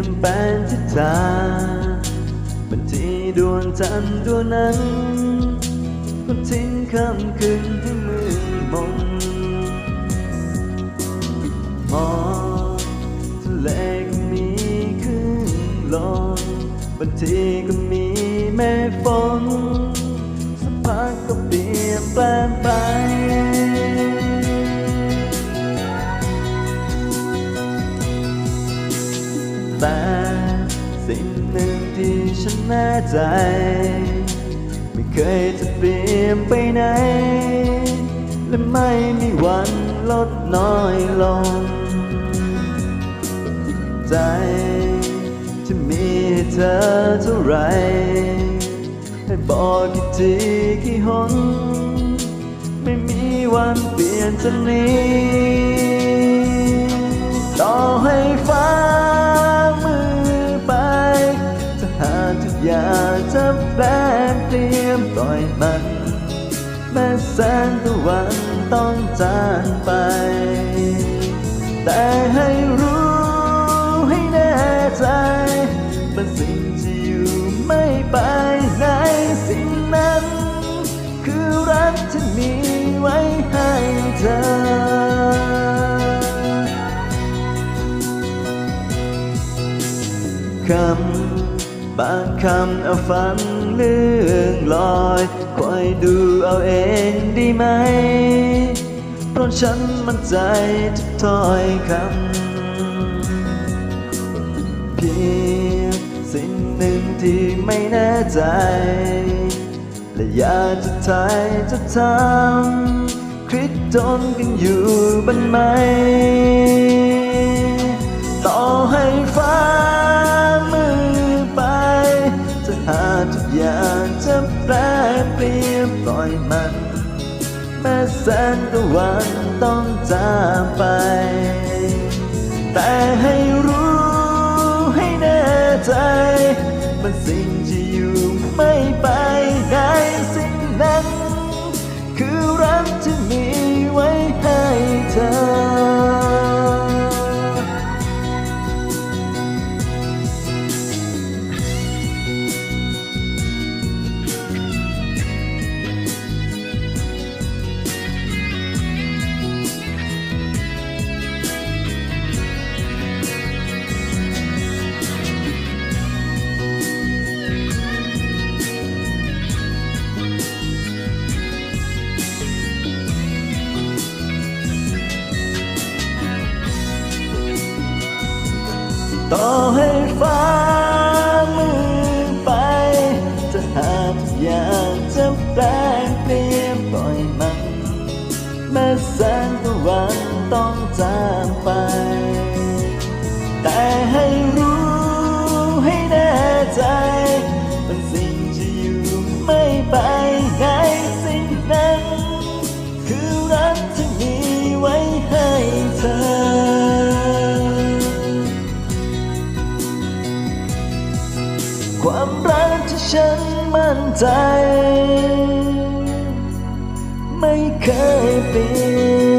ตาบันทีดวงจันทร์ดวงนั้นก็ทิ้งคำคืนที่มืดมนมองทะเลก็มีคลื่นลมบางทีก็มีเมฆฝนสักพักก็เปลี่ยนแปลงไป แต่สิ่งหนึ่งที่ฉันแน่ใจ ไม่เคยจะเปลี่ยนไปไหน และไม่มีวันลดน้อยลง ใจที่มีเธอเท่าไร ให้บอกกี่ทีกี่หนไม่มีวันเปลี่ยนจากนี้ต่อให้ฟ้า งตะวันต้องจางไป แต่ให้รู้ให้แน่ใจ เป็นสิ่งที่อยู่ไม่ไปไหนสิ่งนั้น คือรักที่มีไว้ให้เธอคำ คำเอาฟังเรื่องลอยคอยดูเอาเองดีไหม เพราะฉันมั่นใจทุกถ้อยคำ เพียงสิ่งหนึ่งที่ไม่แน่ใจ และอยากจะทายจะทำคิดจนกันอยู่บ้านไหม แม้แสงตะวันต้องจากไป แต่ให้รู้ให้แน่ใจ มันสิ่งที่ ต่อให้ฟ้ามือไปจะหาทุกอย่างจะแปลงเปลี่ยนปล่อยมันแม้แสงตะวันต้องจางไป แต่ให้รู้ให้แน่ใจเป็นสิ่งที่อยู่ไม่ไปไหนสิ่งนั้น คือรักที่มี ความรักที่ฉันมั่นใจ ไม่เคยเปลี่ยน